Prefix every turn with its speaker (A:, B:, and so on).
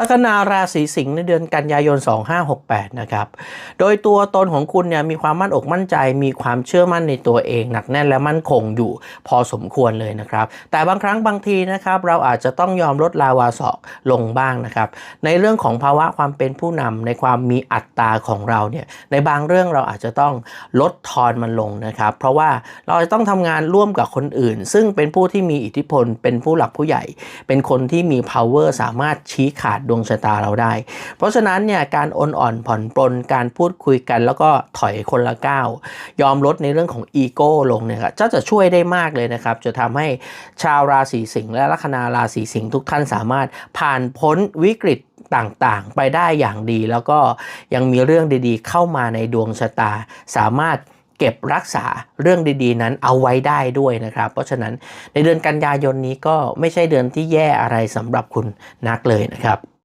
A: ลัคนาราศีสิงห์ในเดือนกันยายน 2568 นะครับ โดยตัวตนของคุณเนี่ยมีความมั่นอกมั่นใจ มีความเชื่อมั่นในตัวเอง หนักแน่นและมั่นคงอยู่พอสมควรเลยนะครับ แต่บางครั้งบางทีนะครับเราอาจจะต้องยอมลดลาวาศอกลงบ้างนะครับ ในเรื่องของภาวะความเป็นผู้นำในความมีอัตราของเราเนี่ยในบางเรื่องเราอาจจะต้องลดทอนมันลงนะครับ เพราะว่าเราจะต้องทำงานร่วมกับคนอื่น ซึ่งเป็นผู้ที่มีอิทธิพล เป็นผู้หลักผู้ใหญ่ เป็นคนที่มี power สามารถชี้ขาดดวงชะตาเราได้ เพราะฉะนั้นเนี่ยการโอนอ่อนผ่อนปลนการพูดคุยกัน แล้วก็ถอยคนละก้าวยอมลดในเรื่องของอีโก้ลงเนี่ยครับจะจะช่วยได้มากเลยนะครับ จะทำให้ชาวราศีสิงห์และลัคนาราศีสิงห์ทุกท่านสามารถผ่านพ้นวิกฤตต่างๆ ไปได้อย่างดี แล้วก็ยังมีเรื่องดีๆ เข้ามาในดวงชะตา สามารถเก็บรักษาเรื่องดีๆ นั้นเอาไว้ได้ด้วยนะครับ เพราะฉะนั้นในเดือนกันยายนนี้ก็ไม่ใช่เดือนที่แย่อะไรสำหรับคุณนักเลยนะครับ